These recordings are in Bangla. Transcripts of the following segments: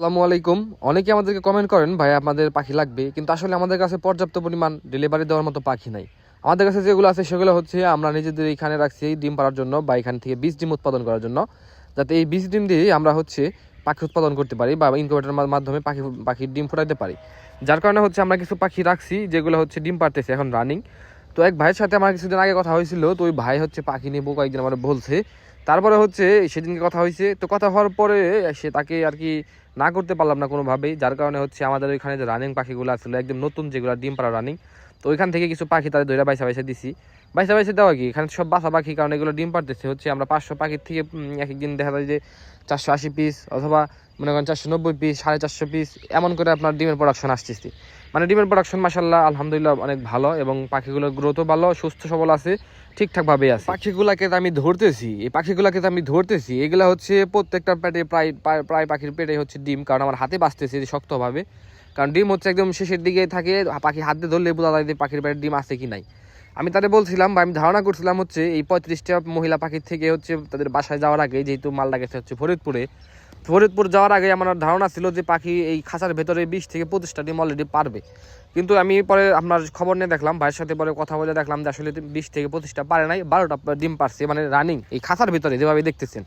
আসসালামু আলাইকুম। অনেকে আমাদেরকে কমেন্ট করেন, ভাই, আপনাদের পাখি লাগবে। কিন্তু আসলে আমাদের কাছে পর্যাপ্ত পরিমাণ ডেলিভারি দেওয়ার মতো পাখি নাই। আমাদের কাছে যেগুলো আছে, সেগুলো হচ্ছে আমরা নিজেদের এখানে রাখছি ডিম পাড়ার জন্য বা এখান থেকে বীজ ডিম উৎপাদন করার জন্য। যাতে এই বীজ ডিম দিয়ে আমরা হচ্ছে পাখি উৎপাদন করতে পারি বা ইনকিউবেটরের মাধ্যমে পাখি পাখির ডিম ফোটাতে পারি। যার কারণে হচ্ছে আমরা কিছু পাখি রাখছি, যেগুলো হচ্ছে ডিম পাড়তেছে এখন রানিং তো এক ভাইয়ের সাথে আমার কিছুদিন আগে কথা হয়েছিল, তো ওই ভাই হচ্ছে পাখি নেব কয়েকদিন আমার বলছে তারপরে হচ্ছে, সেদিনকে কথা হয়েছে তো কথা হওয়ার পরে সে তাকে আর কি না করতে পারলাম না কোনোভাবেই, যার কারণে হচ্ছে আমাদের ওইখানে যে রানিং পাখিগুলো আসলে একদম নতুন যেগুলো ডিম পাড়া রানিং তো ওইখান থেকে কিছু পাখি তাদের দৈরা বাইসা বাইসা দিছি। বাইসা বাইসা দেওয়া কি? এখানে সব বাসা পাখি কারণ এগুলো ডিম পাড়তেছে। হচ্ছে আমরা পাঁচশো পাখির থেকে এক একদিন দেখা যায় যে চারশো আশি পিস অথবা মনে করেন চারশো নব্বই পিস সাড়ে চারশো পিস এমন করে আপনার ডিমের প্রোডাকশন আসতেছে। মানে ডিমের প্রোডাকশন মাসাল্লাহ আলহামদুলিল্লাহ অনেক ভালো এবং পাখিগুলোর গ্রোথও ভালো, সুস্থ সবল আছে, ঠিকঠাকভাবে আছে। পাখিগুলাকে তো আমি ধরতেছি, এই পাখিগুলাকে তো আমি ধরতেছি, এগুলা হচ্ছে প্রত্যেকটা পেটে প্রায়, প্রায়- প্রায় পাখির পেটে হচ্ছে ডিম, কারণ আমার হাতে বাঁচতেছে শক্তভাবে। কারণ ডিম হচ্ছে একদম শেষের দিকে থাকে, পাখি হাতে ধরলে বোঝা যায় যে পাখির পেটে ডিম আছে কি নাই। আমি তাদের বলছিলাম বা আমি ধারণা করছিলাম হচ্ছে এই পঁয়ত্রিশটা মহিলা পাখির থেকে হচ্ছে তাদের বাসায় যাওয়ার আগে, যেহেতু মালদা গেছে হচ্ছে ফরিদপুরে, ফরিদপুর যাওয়ার আগে আমার ধারণা ছিল যে পাখি এই খাঁচার ভেতরে বিশ থেকে পঁচিশটা ডিম অলরেডি পারবে। কিন্তু আমি পরে আপনার খবর নিয়ে দেখলাম, ভাইয়ের সাথে পরে কথা বলে দেখলাম যে আসলে বিশ থেকে পঁচিশটা পারে নাই, বারোটা ডিম পারছে মানে রানিং এই খাঁচার ভিতরে যেভাবে দেখতেছেন।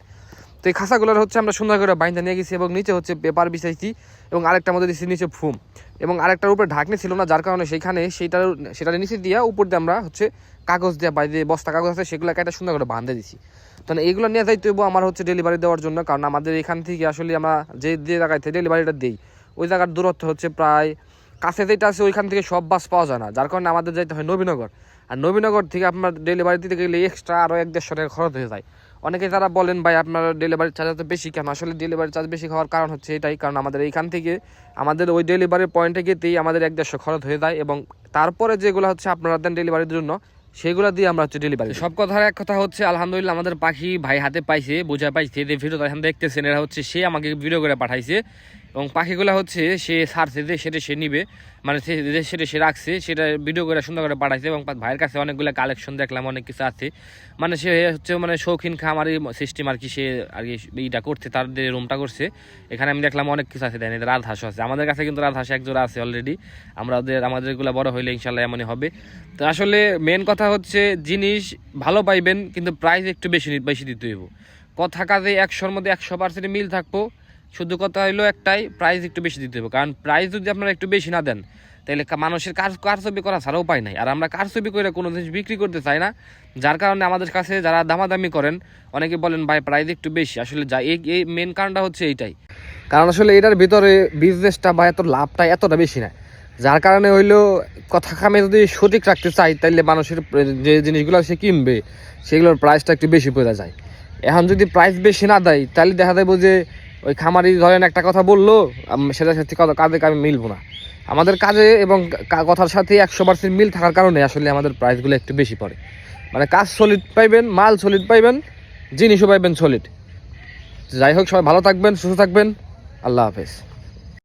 তো এই খাঁচাগুলোর হচ্ছে আমরা সুন্দর করে বাইন্দা নিয়ে গেছি এবং নিচে হচ্ছে পেপার বিছাইছি এবং আরেকটার মধ্যে দিচ্ছি নিচে ফুম। এবং আরেকটার উপরে ঢাকনি ছিল না, যার কারণে সেইখানে সেইটার, সেটার নিচে দিয়ে উপর দিয়ে আমরা হচ্ছে কাগজ দিয়ে বাইরে বস্তা কাগজ আছে সেগুলো একটা সুন্দর করে বাঁধে দিছি। তো এইগুলো নিয়ে যাইতে হইবো আমার হচ্ছে ডেলিভারি দেওয়ার জন্য, কারণ আমাদের এখান থেকে আসলে আমরা যে যে জায়গায় ডেলিভারিটা দিই, ওই জায়গার দূরত্ব হচ্ছে প্রায় কাছে যেটা আছে ওইখান থেকে সব বাস পাওয়া যায় না, যার কারণে আমাদের যাইতে হয় নবীনগর। আর নবীনগর থেকে আপনার ডেলিভারি দিতে গেলে এক্সট্রা আরও এক দেড়শো টাকা খরচ হয়ে যায়। অনেকে তারা বলেন, ভাই, আপনার ডেলিভারি চার্জ এত বেশি কেন? আসলে ডেলিভারি চার্জ বেশি হওয়ার কারণ হচ্ছে এটাই, কারণ আমাদের এইখান থেকে আমাদের ওই ডেলিভারি পয়েন্টে গেতেই আমাদের এক দেড়শো খরচ হয়ে যায় এবং তারপরে যেগুলো হচ্ছে আপনারা দেন ডেলিভারির জন্য, সেগুলো দিয়ে আমরা হচ্ছে ডেলিভারি সব কথার এক কথা হচ্ছে, আলহামদুলিল্লাহ আমাদের পাখি ভাই হাতে পাইছে বোঝা পাইছে, যে ভিডিও এখন দেখতেছেন, এরা হচ্ছে সে আমাকে ভিডিও করে পাঠাইছে। এবং পাখিগুলো হচ্ছে সে ছাড়ছে যে সেটা সে নিবে মানে সে যে সেটা সে রাখছে, সেটা ভিডিও করে সুন্দর করে পাঠাইছে এবং ভাইয়ের কাছে অনেকগুলো কালেকশন দেখলাম, অনেক কিছু আছে। মানে সে হচ্ছে মানে শৌখিন খামারি সিস্টেম আর কি সে আর কি এইটা করছে, তার যে রুমটা করছে। এখানে আমি দেখলাম অনেক কিছু আছে এদের রাজহাঁসও আছে। আমাদের কাছে কিন্তু রাজহাঁস এক জোড়া আছে অলরেডি আমরা ওদের আমাদেরগুলো বড় হইলে ইনশাল্লাহ এমনই হবে। তো আসলে মেন কথা হচ্ছে জিনিস ভালো পাইবেন, কিন্তু প্রাইস একটু বেশি বেশি দিতে হইব। কথা কাজে একশোর মধ্যে একশো পার্সেন্ট মিল থাকব। শুধু কথা হইল একটাই প্রাইস একটু বেশি দিতে হবে। কারণ প্রাইস যদি আপনারা একটু বেশি না দেন, তাহলে মানুষের কার ছবি করা ছাড়া উপায় নাই। আর আমরা কার ছবি করে কোনো জিনিস বিক্রি করতে চাই না, যার কারণে আমাদের কাছে যারা দামাদামি করেন, অনেকে বলেন, ভাই প্রাইস একটু বেশি। আসলে যা এই মেন কারণটা হচ্ছে এইটাই। কারণ আসলে এটার ভিতরে বিজনেসটা বা এত লাভটা এতটা বেশি না। যার কারণে হইল কথা খামে যদি সঠিক রাখতে চাই, তাইলে মানুষের যে জিনিসগুলো সে কিনবে, সেগুলোর প্রাইসটা একটু বেশি পড়ে যায়। এখন যদি প্রাইস বেশি না দেয় তাহলে দেখা যাবে যে ওই খামারি ধরেন একটা কথা বলল সেটা সেটার সাথে কাজে আমি মিলবো না। আমাদের কাজে এবং কথার সাথে একশো পার্সেন্ট মিল থাকার কারণে আসলে আমাদের প্রাইসগুলো একটু বেশি পড়ে। মানে কাজ সলিড পাইবেন, মাল সলিড পাইবেন, জিনিসও পাইবেন সলিড যাই হোক, সবাই ভালো থাকবেন, সুস্থ থাকবেন। আল্লাহ হাফেজ।